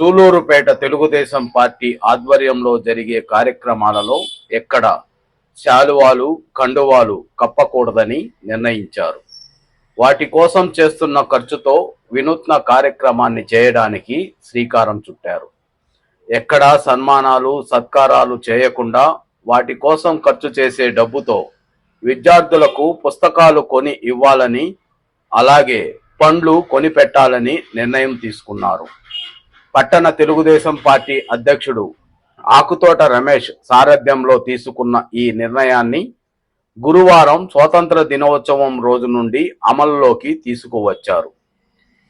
Sullurpeta Telugu Desam party ఆధ్వర్యంలో జరిగే కార్యక్రమాలలో ఎక్కడ శాలువాలు కండువాలు కప్పకూడదని నిర్ణయించారు. వాటి కోసం చేస్తున్న ఖర్చుతో వినూత్న కార్యక్రమాన్ని చేయడానికి శ్రీకారం చుట్టారు. ఎక్కడా సన్మానాలు సత్కారాలు చేయకుండా వాటి కోసం ఖర్చు చేసే డబ్బుతో విద్యార్థులకు పుస్తకాలు కొని ఇవ్వాలని అలాగే పండ్లు కొని పెట్టాలని నిర్ణయం తీసుకున్నారు. పట్టణ తెలుగుదేశం పార్టీ అధ్యక్షుడు ఆకుతోట రమేష్ సారథ్యంలో తీసుకున్న ఈ నిర్ణయాన్ని గురువారం స్వాతంత్ర దినోత్సవం రోజు నుండి అమల్లోకి తీసుకువచ్చారు.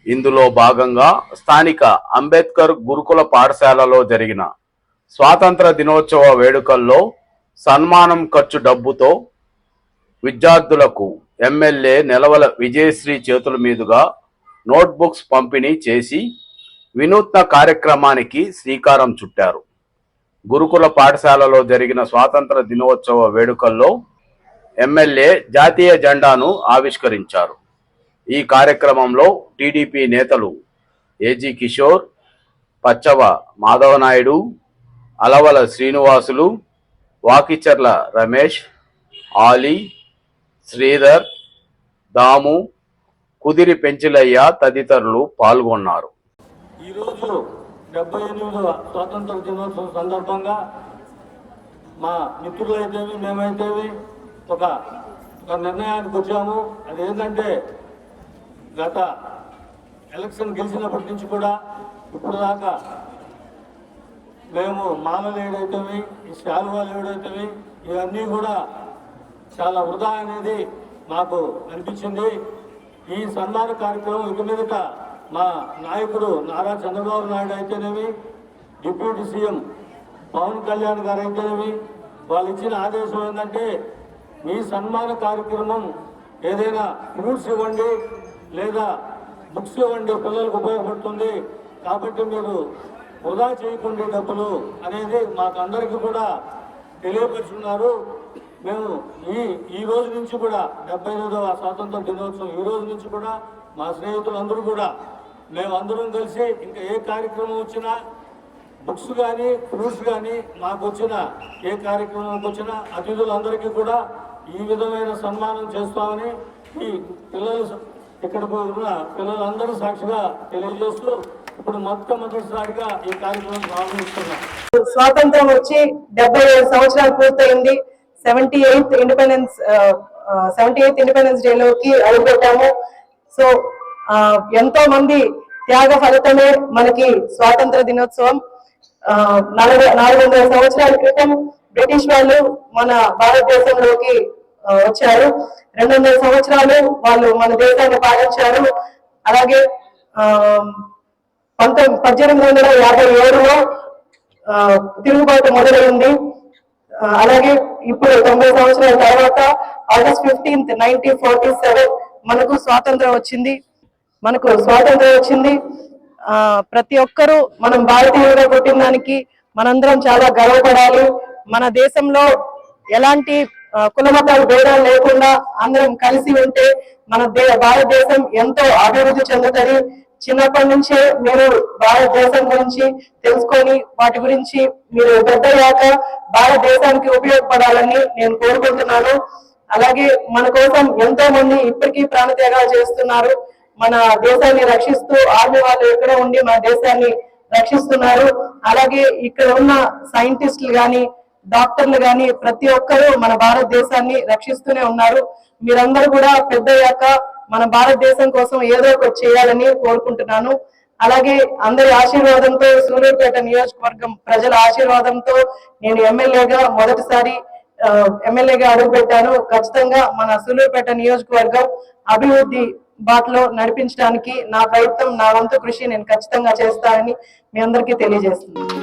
ఇందులో భాగంగా స్థానిక అంబేద్కర్ గురుకుల పాఠశాలలో జరిగిన స్వాతంత్ర దినోత్సవ వేడుకల్లో సన్మానం ఖర్చు డబ్బుతో విద్యార్థులకు ఎమ్మెల్యే నెలవల విజయశ్రీ చేతుల మీదుగా నోట్బుక్స్ పంపిణీ చేసి వినూత్న కార్యక్రమానికి శ్రీకారం చుట్టారు. గురుకుల పాఠశాలలో జరిగిన స్వాతంత్ర దినోత్సవ వేడుకల్లో ఎమ్మెల్యే జాతీయ జెండాను ఆవిష్కరించారు. ఈ కార్యక్రమంలో టీడీపీ నేతలు ఏజీ కిషోర్ పచ్చవ మాధవనాయుడు అలవల శ్రీనివాసులు వాకిచర్ల రమేష్ ఆలీ శ్రీధర్ దాము కుదిరి పెంచిలయ్య తదితరులు పాల్గొన్నారు. ఈరోజు డెబ్బై ఎనిమిదవ స్వాతంత్ర దినోత్సవం సందర్భంగా మా మిత్రులైతేవి మేమైతేవి ఒక ఒక నిర్ణయానికి వచ్చాము. అదేంటంటే గత ఎలక్షన్ గెలిచినప్పటి నుంచి కూడా ఇప్పుడు దాకా మేము మాలలు ఏడైతేవి ఈ శాలువాలు ఏడైతేవి ఇవన్నీ కూడా చాలా వృధా అనేది మాకు అనిపించింది. ఈ సన్మాన కార్యక్రమం ఇక మీదట మా నాయకుడు నారా చంద్రబాబు నాయుడు అయితేనేమి డిప్యూటీ సీఎం పవన్ కళ్యాణ్ గారు అయితేనేమి వాళ్ళు ఇచ్చిన ఆదేశం ఏంటంటే మీ సన్మాన కార్యక్రమం ఏదైనా ఫ్రూట్స్ ఇవ్వండి లేదా బుక్స్ ఇవ్వండి పిల్లలకు ఉపయోగపడుతుంది కాబట్టి మీరు వృధా చేయకుండా డబ్బులు అనేది మాకు అందరికీ కూడా తెలియపరుచున్నారు. మేము ఈ ఈ రోజు నుంచి కూడా డెబ్బై ఎనిమిదవ స్వాతంత్ర దినోత్సవం ఈ రోజు నుంచి కూడా మా స్నేహితులందరూ కూడా మేము అందరం కలిసి ఇంకా ఏ కార్యక్రమం వచ్చినా బుక్స్ కానీ ఫ్రూట్స్ కానీ మాకు వచ్చిన ఏ కార్యక్రమానికి వచ్చినా అతిథులందరికీ కూడా ఈ విధమైన సన్మానం చేస్తామని ఈ పిల్లలు ఇక్కడ ఉన్న పిల్లలందరూ సాక్షిగా తెలియజేస్తూ ఇప్పుడు మొట్టమొదటిసారిగా ఈ కార్యక్రమం ప్రారంభిస్తున్నాం. స్వాతంత్రం వచ్చి డెబ్బై ఏడు సంవత్సరాలు పూర్తయింది. Seventy eighth independence seventy eighth independence డేలోకి అడుగుపెట్టాము. సో ఎంతో మంది త్యాగ ఫలితమే మనకి స్వాతంత్ర దినోత్సవం. నలభై నాలుగు వందల సంవత్సరాల క్రితం బ్రిటిష్ వాళ్ళు మన భారతదేశంలోకి వచ్చారు. రెండు వందల సంవత్సరాలు వాళ్ళు మన దేశాన్ని పాలించారు. అలాగే పంతొమ్మిది పద్దెనిమిది వందల యాభై ఏడులో తిరుగుబాటు మొదలైంది. అలాగే ఇప్పుడు తొంభై సంవత్సరాల తర్వాత August fifteenth nineteen forty seven మనకు స్వాతంత్రం వచ్చింది. మనకు స్వాతంత్రం వచ్చింది. ఆ ప్రతి ఒక్కరూ మనం భారతీయులుగా పుట్టిన దానికి మనందరం చాలా గర్వపడాలి. మన దేశంలో ఎలాంటి కులమతాలు భేదాలు లేకుండా అందరం కలిసి ఉంటే మన దే భారతదేశం ఎంతో అభివృద్ధి చెందుతుంది. చిన్నప్పటి నుంచే మీరు భారతదేశం గురించి తెలుసుకొని వాటి గురించి మీరు పెద్దయ్యాక భారతదేశానికి ఉపయోగపడాలని నేను కోరుకుంటున్నాను. అలాగే మన కోసం ఎంతో మంది ఇప్పటికీ ప్రాణత్యాగాలు చేస్తున్నారు. మన దేశాన్ని రక్షిస్తూ ఆర్మీ వాళ్ళు ఎక్కడ ఉండి మన దేశాన్ని రక్షిస్తున్నారు. అలాగే ఇక్కడ ఉన్న సైంటిస్టులు కానీ డాక్టర్లు కానీ ప్రతి ఒక్కరూ మన భారతదేశాన్ని రక్షిస్తూనే ఉన్నారు. మీరందరూ కూడా పెద్దయ్యాక మన భారతదేశం కోసం ఏదో ఒకటి చేయాలని కోరుకుంటున్నాను. అలాగే అందరి ఆశీర్వాదంతో సూర్యాపేట నియోజకవర్గం ప్రజల ఆశీర్వాదంతో నేను ఎమ్మెల్యేగా మొదటిసారి ఎమ్మెల్యేగా అడుగుపెట్టాను. ఖచ్చితంగా మన సూలూరుపేట నియోజకవర్గం అభివృద్ధి బాటలో నడిపించడానికి నా ప్రయత్నం నా వంతు కృషి నేను ఖచ్చితంగా చేస్తానని మీ అందరికీ తెలియజేస్తున్నాను.